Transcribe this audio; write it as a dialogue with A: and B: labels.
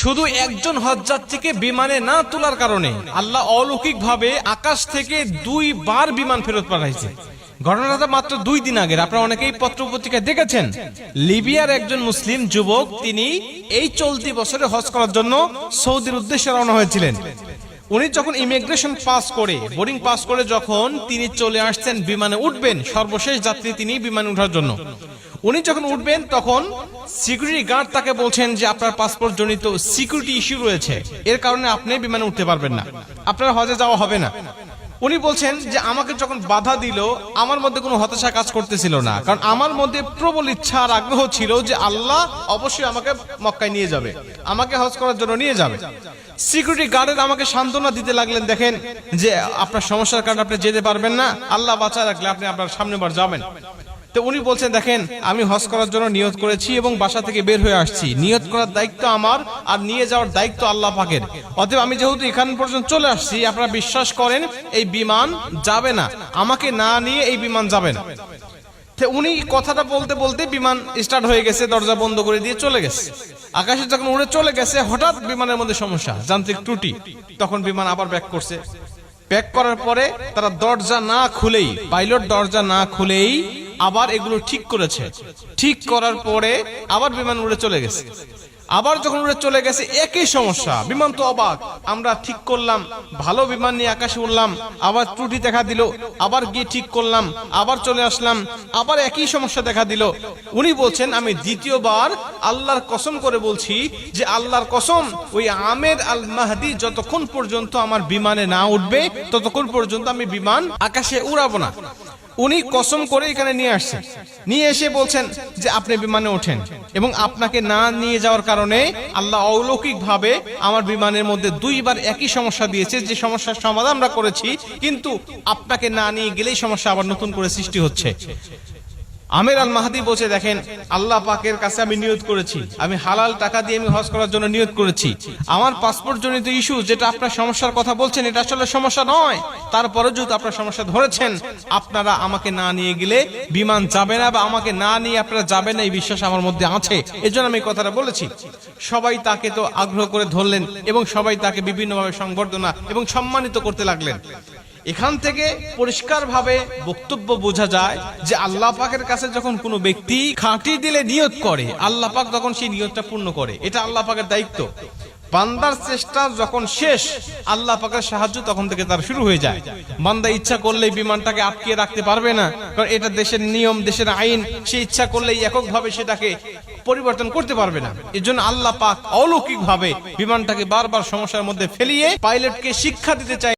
A: শুধু একজন হজযাত্রীকে বিমানে না তোলার কারণে আল্লাহ অলৌকিক ভাবে আকাশ থেকে দুইবার বিমান ফেরত পাঠাইছে। ঘটনাটা মাত্র দুই দিন আগের। আপনারা অনেকেই পত্র পত্রিকায় দেখেছেন। লিবিয়ার একজন মুসলিম যুবক, তিনি এই চলতি বছরে হজ করার জন্য সৌদির উদ্দেশ্যে রওনা হয়েছিলেন। উনি যখন ইমিগ্রেশন পাস করে, বোর্ডিং পাস করে, যখন তিনি চলে আসছেন, বিমানে উঠবেন, সর্বশেষ যাত্রী তিনি বিমানে ওঠার জন্য। উনি যখন উঠবেন, তখন সিকিউরিটি গার্ড তাকে বলছেন যে, আপনার পাসপোর্ট জনিত সিকিউরিটি ইস্যু রয়েছে। এর কারণে আপনি বিমানে উঠতে পারবেন না। আপনার হজে যাওয়া হবে না। উনি বলছেন যে, আমাকে যখন বাধা দিল, আমার মধ্যে কোনো হতাশা কাজ করতেছিল না। কারণ আমার মধ্যে প্রবল ইচ্ছা আর আগ্রহ ছিল যে, আল্লাহ অবশ্যই আমাকে মক্কায় নিয়ে যাবে। আমাকে হজ করার জন্য নিয়ে যাবে। সিকিউরিটি গার্ডের আমাকে সান্ত্বনা দিতে লাগলেন, দেখেন যে, আপনার সমস্যার কারণে আপনি যেতে পারবেন না। আল্লাহ বাঁচা রাখলে আপনি আপনার সামনে বার যাবেন। তো উনি বলছেন, দেখেন, আমি হজ করার জন্য নিয়ত করেছি এবং বাসা থেকে বের হয়ে আসছি। নিয়ত করার দায়িত্ব আমার আর নিয়ে যাওয়ার দায়িত্ব আল্লাহ পাকের। অতএব আমি যেহেতু এখান পর্যন্ত চলে আসছি, আপনারা বিশ্বাস করেন, এই বিমান যাবে না। আমাকে না নিয়ে এই বিমান যাবে না। উনি কথাটা বলতে বলতে বিমান স্টার্ট হয়ে গেছে, দরজা বন্ধ করে দিয়ে চলে গেছে। আকাশে যখন উড়ে চলে গেছে, হঠাৎ বিমানের মধ্যে সমস্যা, যান্ত্রিক ত্রুটি। তখন বিমান আবার ব্যাক করছে। ব্যাক করার পরে তারা দরজা না খুলেই, পাইলট দরজা না খুলেই আবার এগুলো ঠিক করেছে। ঠিক করার পরে আবার বিমান উড়ে চলে গেছে। আবার যখন উড়ে চলে গেছে, একই সমস্যা। বিমান তো অবাক। আমরা ঠিক করলাম, ভালো বিমান নিয়ে আকাশে উঠলাম আবার ত্রুটি দেখা দিল, আবার গিয়ে ঠিক করলাম, আবার চলে আসলাম, আবার একই সমস্যা দেখা দিল। উনি বলছেন, আমি দ্বিতীয়বার আল্লাহর কসম করে বলছি যে আল্লাহর কসম, ওই আমের আল মাহদি যতক্ষণ পর্যন্ত আমার বিমানে না উঠবে, ততক্ষণ পর্যন্ত আমি বিমান আকাশে উড়াবো না। উনি কসম করে এখানে নিয়ে আসছেন। নিয়ে এসে বলছেন যে আপনি বিমানে ওঠেন এবং আপনাকে না নিয়ে যাওয়ার কারণে আল্লাহ অলৌকিক ভাবে আমার বিমানের মধ্যে দুইবার একই সমস্যা দিয়েছে, যে সমস্যার সমাধান আমরা করেছি, কিন্তু আপনাকে না নিয়ে গেলেই সমস্যা আবার নতুন করে সৃষ্টি হচ্ছে। আমের আল মাহাদি বসে দেখেন, আল্লাহ পাকের কাছে আমি নিয়ত করেছি। আমি হালাল টাকা দিয়ে আমি হজ করার জন্য নিয়ত করেছি। আমার পাসপোর্ট জনিত ইস্যু যেটা আপনার সমস্যার কথা বলছেন, এটা আসলে সমস্যা নয়। তারপরে যদি আপনার সমস্যা ধরেছেন, আপনারা আমাকে না নিয়ে গেলে বিমান যাবে না বা আমাকে না নিয়ে আপনারা যাবেন না, এই বিশ্বাস আমার মধ্যে আছে। এজন্য আমি কথাটা বলেছি। সবাই তাকে তো আগ্রহ করে ধরলেন এবং সবাই তাকে বিভিন্নভাবে সংবর্ধনা এবং সম্মানিত করতে লাগলেন। এখান থেকে পরিষ্কারভাবে বক্তব্য বোঝা যায় যে আল্লাহ পাকের কাছে যখন কোনো ব্যক্তি খাঁটি দিলে নিয়ত করে, আল্লাহ পাক তখন সেই নিয়তটা পূর্ণ করে। এটা আল্লাহ পাকের দায়িত্ব। বান্দার চেষ্টা যখন শেষ, আল্লাহ পাকের সাহায্য তখন থেকে তার শুরু হয়ে যায়। বান্দা ইচ্ছা করলেই বিমানটাকে আটকে রাখতে পারবে না, কারণ এটা দেশের নিয়ম, দেশের আইন। সে ইচ্ছা করলেই এককভাবে সেটাকে পরিবর্তন করতে পারবে না। এর জন্য আল্লাহ পাক অলৌকিক ভাবে বিমানটাকে বারবার সমস্যার মধ্যে ফেলিয়ে পাইলটকে শিক্ষা দিতে চায়।